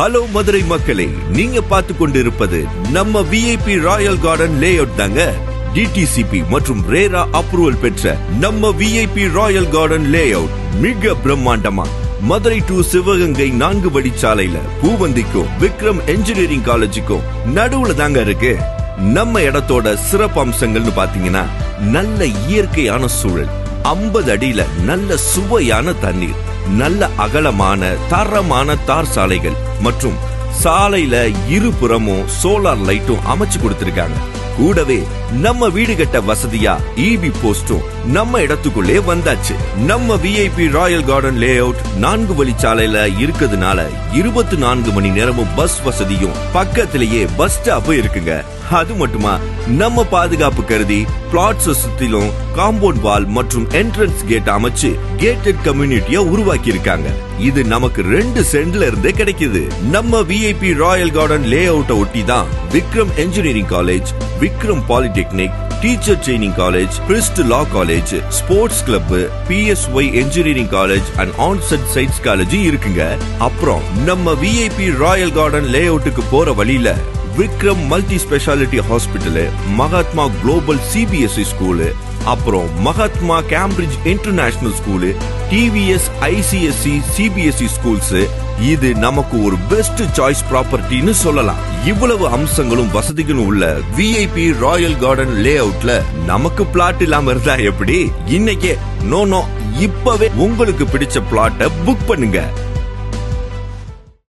Hello Madurai மக்களே. நீங்க பார்த்து கொண்டிருப்பது நம்ம VIP Royal garden layout தாங்க. டிடிசிபி மற்றும் ரேரா அப்ரூவல் பெற்ற நம்ம VIP Royal garden layout மிக பிரம்மாண்டமா. மதுரை டு சிவகங்கை நான்கு வழிச்சாலையில பூவந்திக்கும் விக்ரம் என்ஜினியரிங் காலேஜுக்கும் நடுவுல தாங்க இருக்கு. நம்ம இடத்தோட சிறப்பு அம்சங்கள்னு பாத்தீங்கன்னா நல்ல இயற்கையான சூழல் 50 அடியில நல்ல சுவையான தண்ணீர். நல்ல அகலமான தரமான தார் சாலைகள் மற்றும் சாலையில இருபுறமும் சோலார் லைட்டும் அமைச்சு கொடுத்திருக்காங்க. கூடவே நம்ம வீடு கட்ட வசதியா இபி போஸ்டும் நம்ம இடத்துக்குள்ளே வந்தாச்சு. நம்ம VIP Royal garden layout நான்கு வழிச்சாலையில இருக்கிறதுனால இருபத்தி நான்கு மணி நேரமும் பஸ் வசதியும் பக்கத்திலேயே பஸ் ஸ்டாப்பும் இருக்குங்க. அது மட்டுமா நம்ம பாதுகாப்பு கருதி பிளாட்ஸ் சுத்திலும் காம்பவுண்ட் வால் மற்றும் என்ட்ரன்ஸ் கேட் அமைச்சு கேட்டட் கம்யூனிட்டியா உருவாக்கி இருக்காங்க இது நமக்கு ரெண்டு சென்ட்ல இருந்தே கிடைக்குது. நம்ம விஐபி ராயல் கார்டன் லே அவுட்டை ஒட்டி தான் Vikram engineering college Vikram polytechnic teacher training college PRIST law college sports club PSY engineering college and onset சைட்ஸ் காலேஜ் இருக்குங்க. அப்புறம் நம்ம விஐபி ராயல் கார்டன் லே அவுட்டுக்கு போற வழியில Vikram multi specialty hospital Mahatma global CBSE school அப்புறம் Mahatma Cambridge international school TVS ICSE CBSE schools. இது நமக்கு ஒரு பெஸ்ட் சாய்ஸ் ப்ராப்பர்ட்டின்னு சொல்லலாம். இவ்வளவு அம்சங்களும் வசதிகளும் உள்ள விஐபி ராயல் கார்டன் லே அவுட்ல நமக்கு பிளாட் இல்லாம இருந்தா எப்படி? இன்னைக்கே நோ நோ இப்பவே உங்களுக்கு பிடிச்ச பிளாட்டை புக் பண்ணுங்க.